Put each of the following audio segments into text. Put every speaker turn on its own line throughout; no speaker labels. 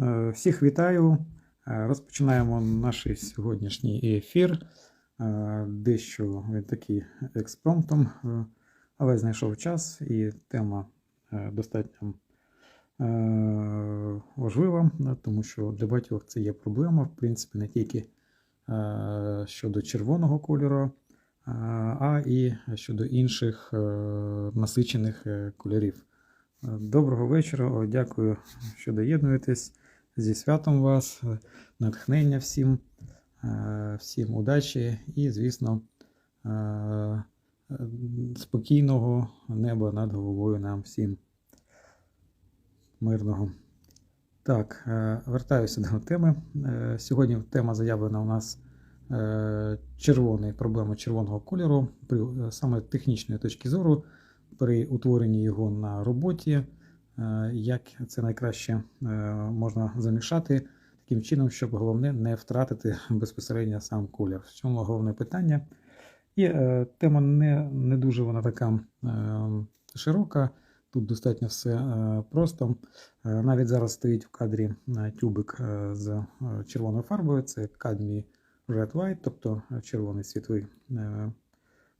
Е, Всіх вітаю. Е, Розпочинаємо наш сьогоднішній ефір. Е, Дещо такий експромтом, але знайшов час і тема достатньо важлива, тому що для багатьох це є проблема, в принципі, не тільки щодо червоного кольору, а і щодо інших насичених кольорів. Доброго вечора. Дякую, що доєднуєтесь. Зі святом вас, натхнення всім, е, всім удачі і, звісно, е, спокійного неба над головою нам всім. Мирного. Так, е, вертаюся до теми. Сьогодні тема заявлена у нас червоний, проблема червоного кольору при саме технічної точки зору при утворенні його на роботі, як це найкраще е, можна замішати таким чином, щоб головне не втратити безпосередньо сам колір. В цьому головне питання. І е, тема не, не дуже вона така е, широка. Тут достатньо все е, просто. Е, Навіть зараз стоїть в кадрі е, тюбик е, з е, червоною фарбою. Це Cadmi Red White, тобто е, червоний світлий е,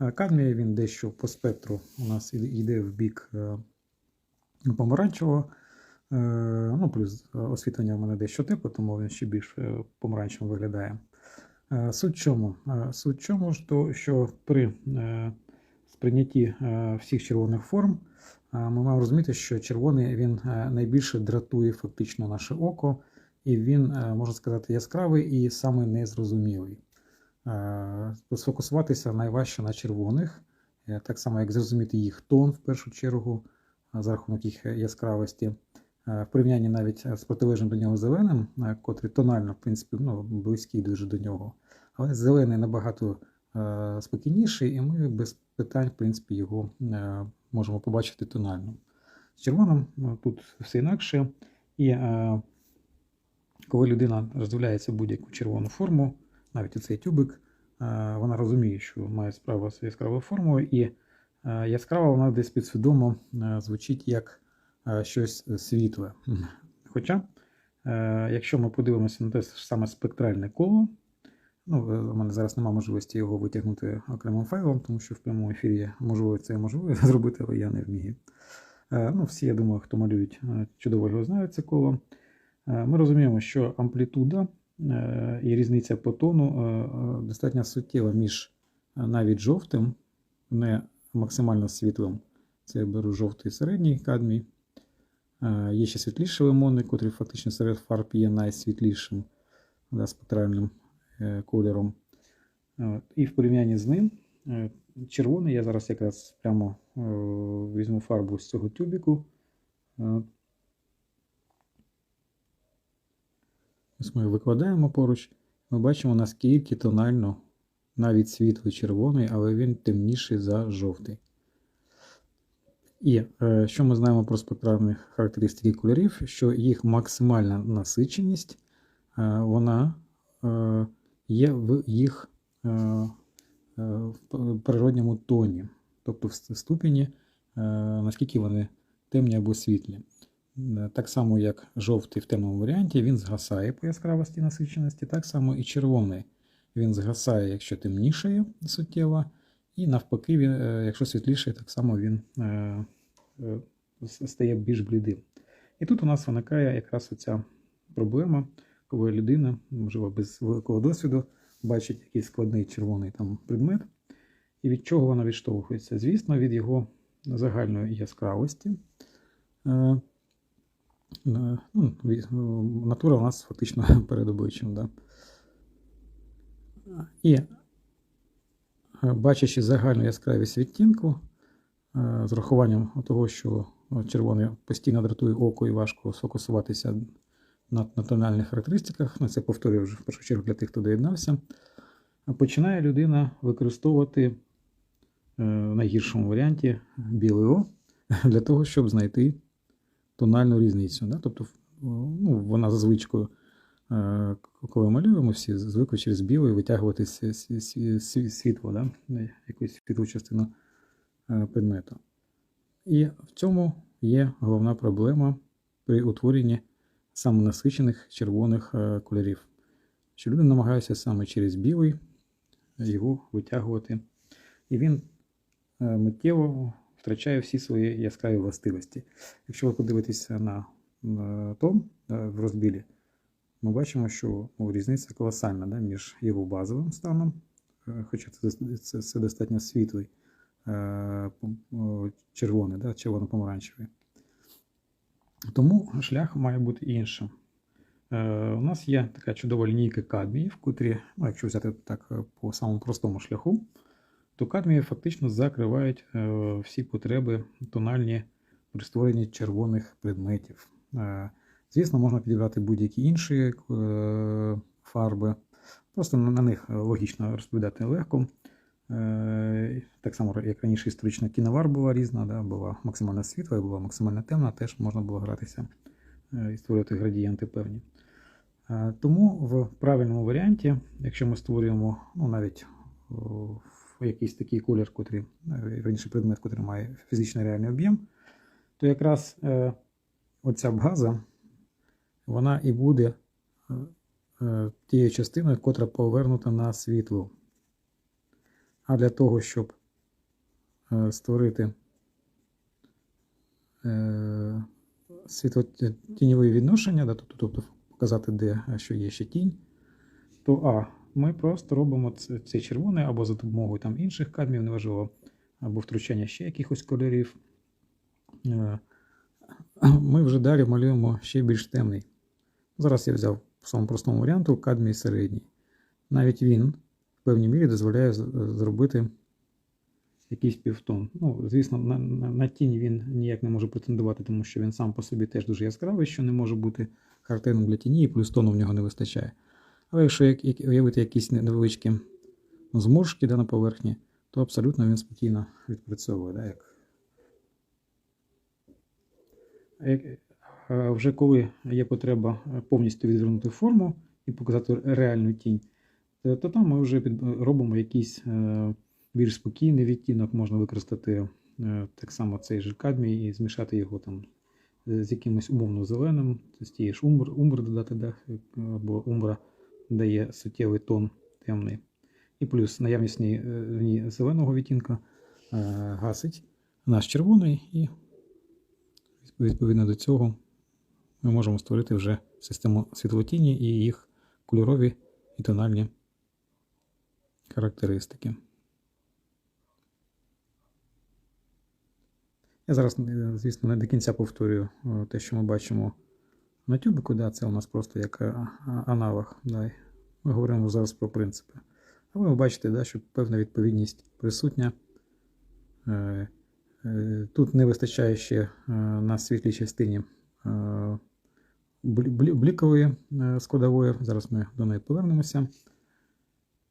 Е, Кадмій він дещо по спектру у нас йде в бік е, помаранчевого. Е, Ну, плюс освітлення в мене дещо тепле, тому він ще більш е, помаранчевим виглядає. Е, Суть чому? Суть чому, що, при сприйнятті всіх червоних форм ми маємо розуміти, що червоний він найбільше дратує фактично наше око, і він, можна сказати, яскравий і саме незрозумілий. Сфокусуватися найважче на червоних, так само як зрозуміти їх тон в першу чергу, за рахунок їх яскравості. Е, В порівнянні навіть е, з протилежним до нього зеленим, е, котрий тонально, в принципі, ну, близький дуже до нього. Але зелений набагато е, спокійніший, і ми без питань, в принципі, його е, можемо побачити тонально. З червоним е, тут все інакше. І е, коли людина роздивляється будь-яку червону форму, навіть оцей тюбик, е, вона розуміє, що має справу з яскравою формою, е, яскрава вона десь підсвідомо е, звучить як е, щось світле. Хоча, е, якщо ми подивимося на те саме спектральне коло, ну, е, у мене зараз немає можливості його витягнути окремим файлом, тому що в прямому ефірі можливо це можливо зробити, але я не вмію. Е, Ну, всі, я думаю, хто малюють, е, чудово його знають це коло. Е, Ми розуміємо, що амплітуда е, і різниця по тону е, е, достатньо суттєва між е, навіть жовтим, не максимально світлим. Це я беру жовтий середній кадмій. Е, Є ще світліші лимони, котрі фактично серед фарб є найсвітлішим да, спектральним е, кольором. І в порівнянні з ним е, червоний, я зараз якраз прямо е, візьму фарбу з цього тюбіку. Е, Ось ми викладаємо поруч. Ми бачимо, наскільки тонально навіть світлий червоний, але він темніший за жовтий. І е, що ми знаємо про спектральні характеристики кольорів, що їх максимальна насиченість е, вона е, є в їх природньому тоні, тобто в ступені, наскільки вони темні або світлі. Так само, як жовтий в темному варіанті, він згасає по яскравості насиченості, так само і червоний. Він згасає, якщо темнішає суттєво, і навпаки, він, е, якщо світліший, так само він е, е, стає більш блідим. І тут у нас виникає якраз оця проблема, коли людина, можливо, без великого досвіду, бачить якийсь складний червоний там предмет, і від чого вона відштовхується? Звісно, від його загальної яскравості. Ну, натура у нас фактично перед обличчям. Да? І е, бачачи загальну яскравість відтінку, е, з рахуванням того, що е, червоний постійно дратує око і важко сфокусуватися на, на тональних характеристиках, ну, це повторюю вже в першу чергу для тих, хто доєднався, починає людина використовувати е, в найгіршому варіанті білий О для того, щоб знайти тональну різницю. Да? Тобто, ну, вона за звичкою, коли малюємо, всі звикли через білий витягувати сві- сві- сві- сві- світло, да? якусь світлу частину е, предмету. І в цьому є головна проблема при утворенні саме насичених червоних е, кольорів. Що люди намагаються саме через білий його витягувати. І він е, миттєво втрачає всі свої яскраві властивості. Якщо ви подивитеся на, е, в розбілі, ми бачимо, що ну, різниця колосальна да, між його базовим станом, е, хоча це, це, це достатньо світлий е, червоний, да, червоно-помаранчевий. Тому шлях має бути іншим. Е, у нас є така чудова лінійка кадміїв, котрі, ну, якщо взяти так по самому простому шляху, то кадмії фактично закривають всі потреби тональні при створенні червоних предметів. Звісно, можна підібрати будь-які інші е, фарби. Просто на, них логічно розповідати легко. Е, так само, як раніше історична кіновар була різна, да, була максимально світла, була максимально темна, теж можна було гратися е, і створювати градієнти певні. Тому в правильному варіанті, якщо ми створюємо ну, навіть якийсь такий колір, котрий, раніше предмет, який має фізичний реальний об'єм, то якраз оця база, вона і буде е, тією частиною, котра повернута на світло. А для того, щоб е, створити е, світлотіньові відношення, тобто, показати, де що є ще тінь, то А, ми просто робимо цей червоний або за допомогою там інших кадмів, неважливо, або втручання ще якихось кольорів. Ми вже далі малюємо ще більш темний. Зараз я взяв в самому простому варіанту кадмій середній. Навіть він в певній мірі дозволяє зробити якийсь півтон. Ну, звісно, на, на, на тінь він ніяк не може претендувати, тому що він сам по собі теж дуже яскравий, що не може бути характерним для тіні, і плюс тону в нього не вистачає. Але якщо як, як, уявити якісь невеличкі зморшки да, на поверхні, то абсолютно він спокійно відпрацьовує. Да, як... А вже коли є потреба е, повністю відвернути форму і показати реальну тінь, то, то там ми вже робимо якийсь е, більш спокійний відтінок, можна використати е, так само цей же кадмій і змішати його там е, з якимось умовно зеленим, з тієї ж умбр, умбр додати, да, е, бо умбра дає суттєвий тон темний. І плюс наявність е, зеленого відтінка е, гасить наш червоний, і відповідно до цього ми можемо створити вже систему світлотіні і їх кольорові і тональні характеристики. Я зараз, звісно, не до кінця повторюю е, те, що ми бачимо на тюбику, да, це у нас просто як е, аналог. Да. Ми говоримо зараз про принципи. Але ви бачите, да, що певна відповідність присутня. Е, Тут не вистачає ще на світлій частині блікової е, складової. Зараз ми до неї повернемося.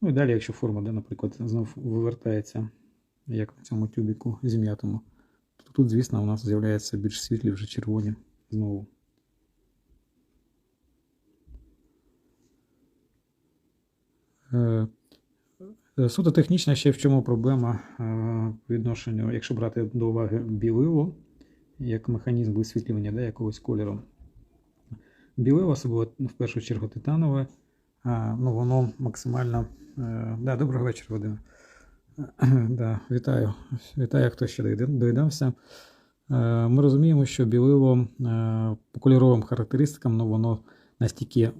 Ну і далі, якщо форма, да, наприклад, знов вивертається, як на цьому тюбіку зім'ятому, то тут, звісно, у нас з'являються більш світлі вже червоні знову. Е, е, Суто технічна ще в чому проблема по відношенню, якщо брати до уваги білило, як механізм висвітлювання да, якогось кольору. Білило, особливо ну, в першу чергу титанове, ну, воно максимально. Е, да, доброго вечора, Вадим. Да, вітаю. Вітаю, хто ще доєднався. Е, Ми розуміємо, що білило е, по кольоровим характеристикам, ну, воно настільки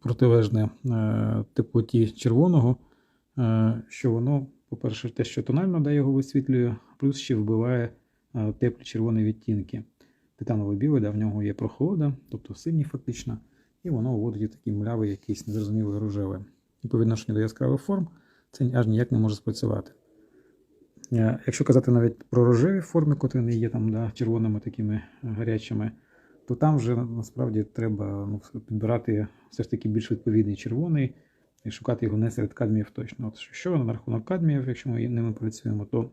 протилежне е, теплоті червоного, е, що воно, по-перше, те, що тонально да, його висвітлює, плюс ще вбиває е, теплі червоні відтінки. Титанове біле, да, в нього є прохолода, тобто синій фактично, і воно вводить такий млявий, якийсь незрозумілий рожевий. І по відношенню до яскравих форм це аж ніяк не може спрацювати. Е, Якщо казати навіть про рожеві форми, котрі не є там да, червоними такими гарячими, то там вже насправді треба ну, підбирати все ж таки більш відповідний червоний і шукати його не серед кадміїв точно. От що на рахунок кадміїв, якщо ми ними працюємо, то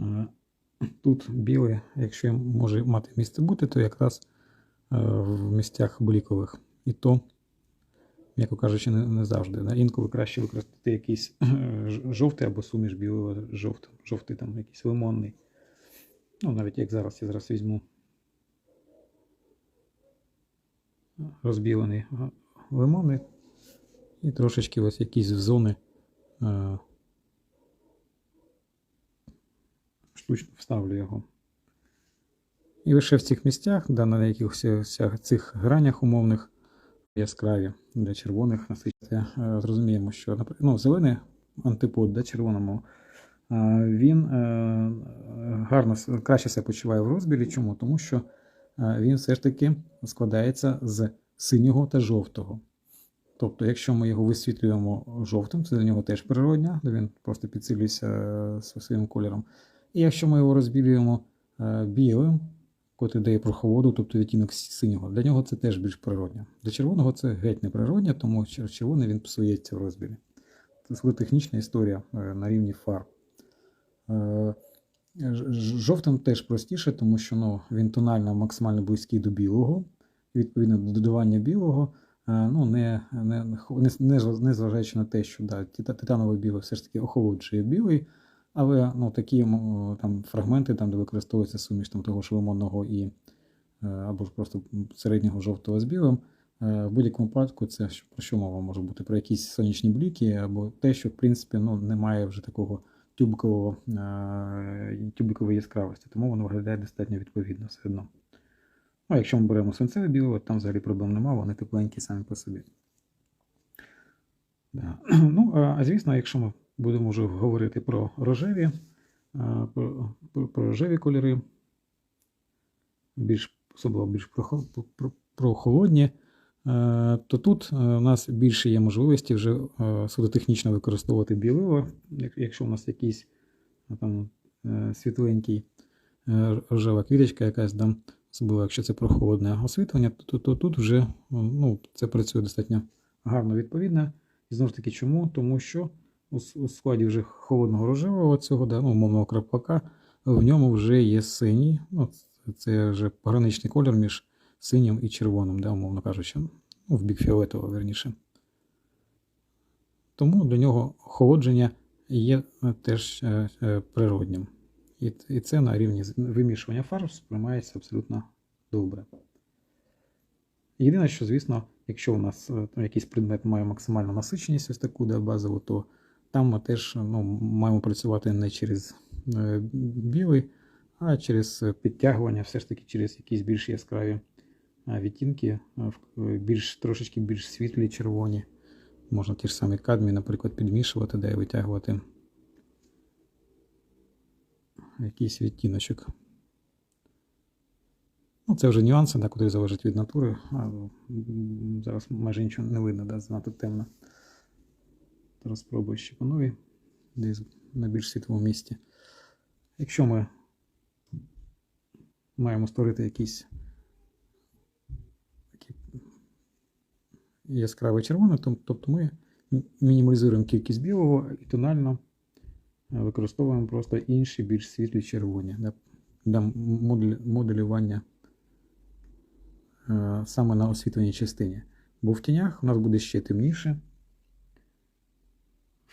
е, тут біле, якщо може мати місце бути, то якраз е, в місцях блікових. І то, м'яко кажучи, не, не завжди. Інколи краще використати якийсь е, жовтий або суміш білого жовтий, жовтий там якийсь лимонний. Ну, навіть як зараз, я зараз візьму. розбілений га- лимони і трошечки ось якісь зони е, штучно вставлю його. І лише в цих місцях, да, на якихось цих гранях умовних, яскраві для червоних насичення. Е, Зрозуміємо, що ну, зелений антипод да, червоному, е, він е, гарно краще себе почуває в розбілі. Чому? Тому що е, він все ж таки складається з синього та жовтого. Тобто, якщо ми його висвітлюємо жовтим, це для нього теж природня, він просто підсилюється е, своїм кольором. І якщо ми його розбілюємо е, білим, котрий дає прохолоду, тобто відтінок синього, для нього це теж більш природня. Для червоного це геть не природня, тому чер- червоний він псується в розбілі. Це технічна історія е, на рівні фарб. Е, Жовтим теж простіше, тому що ну, він тонально максимально близький до білого. Відповідно, до додавання білого, ну, не, не, не, не, зважаючи на те, що да, тита- титанове біле все ж таки охолоджує білий, але ну, такі там, фрагменти, там, де використовується суміш там, того ж лимонного і е, або ж просто середнього жовтого з білим, е, в будь-якому випадку це про що мова може бути? Про якісь сонячні бліки, або те, що в принципі ну, немає вже такого тюбикового, е, тюбикової яскравості, тому воно виглядає достатньо відповідно все одно. Ну, якщо ми беремо свинцеве біле, там взагалі проблем немає, вони тепленькі самі по собі. Да. Ну, а звісно, якщо ми будемо вже говорити про рожеві, про, про, про рожеві кольори, більш особливо більш прохо- про- про- прохолодні, е, то тут е, у нас більше є можливості вже е, суто технічно використовувати білило, якщо у нас якийсь там е, світленький е, рожева квіточка якась там, особливо якщо це прохолодне освітлення, то, то, то тут вже ну, це працює достатньо гарно відповідно. І знову ж таки, чому? Тому що у, складі вже холодного рожевого цього, да, ну, умовного крапака, в ньому вже є синій. Ну, це- вже пограничний колір між синім і червоним, да, умовно кажучи. Ну, в бік фіолетового, верніше. Тому для нього охолодження є теж е, е, природнім. І, і це на рівні вимішування фарб сприймається абсолютно добре. Єдине, що, звісно, якщо у нас е, якийсь предмет має максимальну насиченість, ось таку да, базову, то там ми теж ну, маємо працювати не через е, білий, а через підтягування, все ж таки через якісь більш яскраві відтінки, більш, трошечки більш світлі червоні. Можна ті ж самі кадмі, наприклад, підмішувати, да, і витягувати якийсь відтіночок. Ну, це вже нюанси, да, котрі залежать від натури. А, зараз майже нічого не видно, да, занадто темно. Зараз спробую ще по десь на більш світлому місці. Якщо ми маємо створити якийсь яскравий червоний, то- тобто ми мінімалізуємо кількість білого і тонально е, використовуємо просто інші більш світлі червоні для, для моделювання е, саме на освітленій частині. Бо в тінях у нас буде ще темніше.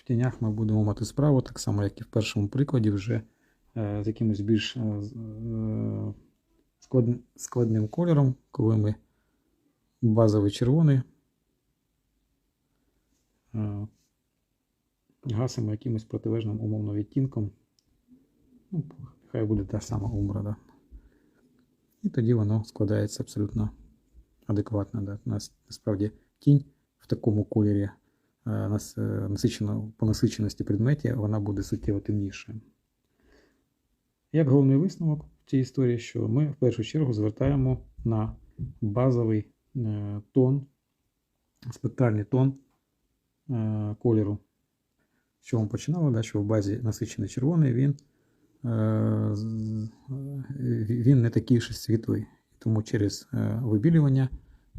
В тінях ми будемо мати справу, так само, як і в першому прикладі, вже е, з якимось більш е, е, склад- складним кольором, коли ми базовий червоний гасимо якимось протилежним умовно відтінком. Ну, хай буде та сама умбра, да. І тоді воно складається абсолютно адекватно. Да. У нас насправді тінь в такому кольорі насичено, по насиченості предметі вона буде суттєво темнішою. Як головний висновок в цій історії, що ми в першу чергу звертаємо на базовий е, тон, спектральний тон е, кольору. З чого ми починали, да, що в базі насичений червоний, він, е, е, він не такий ж світлий. Тому через е, вибілювання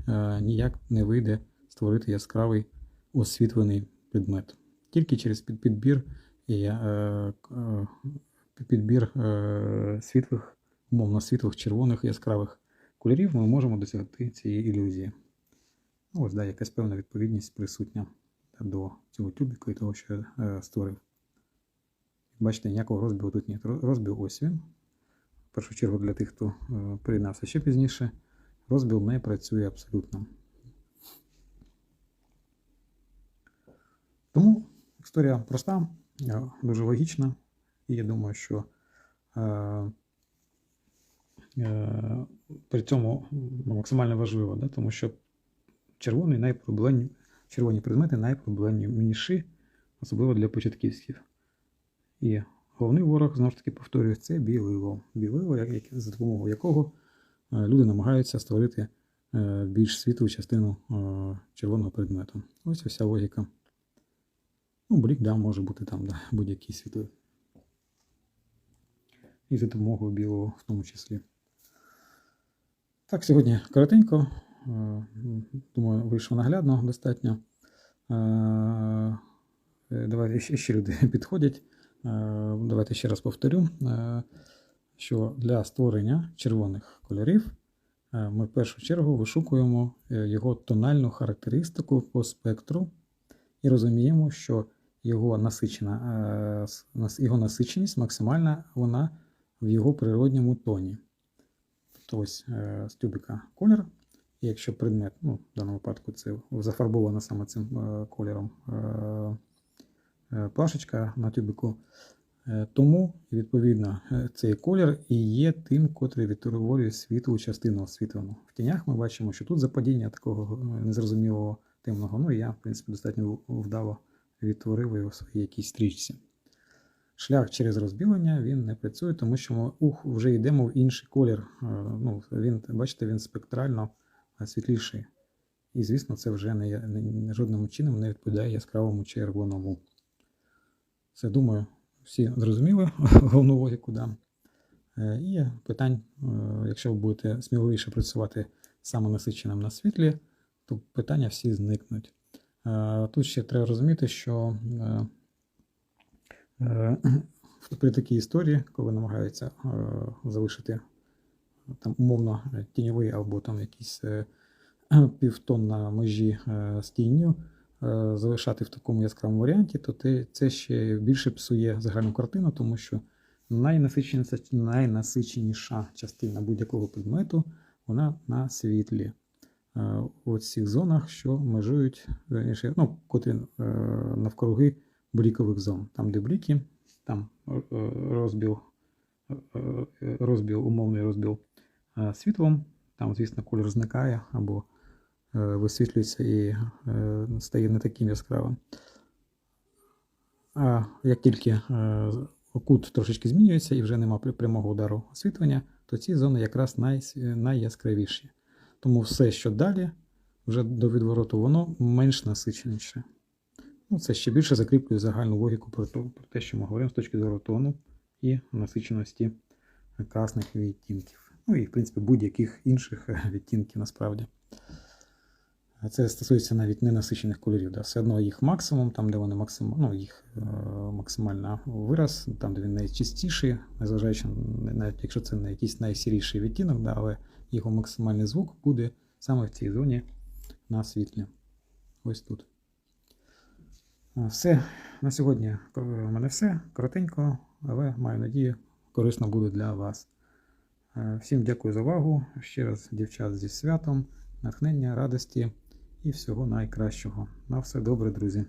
е, ніяк не вийде створити яскравий освітлений предмет. Тільки через підбір і е, е, підбір е, світлих, умовно світлих, червоних яскравих кольорів ми можемо досягти цієї ілюзії. Ну, ось да, якась певна відповідність присутня до цього тюбіку і того, що я створив. Бачите, ніякого розбігу тут ні. Роз- Розбіг ось він. В першу чергу для тих, хто приєднався ще пізніше. розбіл не працює абсолютно. Тому історія проста, е, дуже логічна, і я думаю, що е, е, при цьому ну, максимально важливо, да? тому що червоний найпроблем... червоні предмети найпроблемніші, особливо для початківців. І головний ворог, знову ж таки, повторюю, це білило. Білило, як, за допомогою якого люди намагаються створити більш світлу частину червоного предмету. Ось вся логіка. Ну, блік, да, може бути там, да, будь-який світлий. І за допомогою білого в тому числі. Так, сьогодні коротенько. Е, Думаю, вийшло наглядно достатньо. Е, е, Давайте ще, люди підходять. Давайте ще раз повторю, що для створення червоних кольорів ми в першу чергу вишукуємо його тональну характеристику по спектру і розуміємо, що його насичена, е, його насиченість максимальна вона в його природньому тоні. Тобто ось е, з тюбика колір. І якщо предмет, ну, в даному випадку це зафарбовано саме цим е, кольором плашечка на тюбику, тому, відповідно, цей колір і є тим, котрий відтворює світлу частину освітлену. В тінях ми бачимо, що тут западіння такого незрозумілого темного. Ну і я, в принципі, достатньо вдало відтворив його в своїй якійсь стрічці. Шлях через розбілення він не працює, тому що ми вже йдемо в інший колір. Е, Ну, він, бачите, він спектрально е, світліший. І, звісно, це вже не, не, жодним чином не відповідає яскравому червоному. Це, думаю, всі зрозуміли головну логіку. Да. Е, І питань, якщо ви будете сміливіше працювати саме насиченим на світлі, то питання всі зникнуть. Е, Тут ще треба розуміти, що е, е, при такій історії, коли намагаються залишити там умовно тіньовий або там якийсь півтон на межі з тінню, залишати в такому яскравому варіанті, то це ще більше псує загальну картину, тому що найнасиченіша, найнасиченіша частина будь-якого предмету вона на світлі. Е, У цих зонах, що межують, ну, котрі е, навкруги блікових зон. Там, де бліки, там е, розбіл, розбіл, умовний розбіл світлом, там, звісно, кольор зникає або висвітлюється і стає не таким яскравим. А як тільки кут трошечки змінюється і вже нема прямого удару освітлення, то ці зони якраз най, найяскравіші. Тому все, що далі, вже до відвороту, воно менш насиченіше. Ну, це ще більше закріплює загальну логіку про, те, про те, що ми говоримо з точки зору тону і насиченості красних відтінків. Ну і, в принципі, будь-яких інших відтінків насправді. Це стосується навіть ненасичених кольорів. Да. Все одно їх максимум, там, де вони максим... ну, їх е, максимально вираз, там, де він найчистіший, незважаючи навіть якщо це не якийсь найсіріший відтінок, да, але його максимальний звук буде саме в цій зоні на світлі. Ось тут. Все, на сьогодні е, у мене все. Коротенько, але маю надію, корисно буде для вас. Е, Всім дякую за увагу. Ще раз, дівчат, зі святом, натхнення, радості і всього найкращого. На все добре, друзі.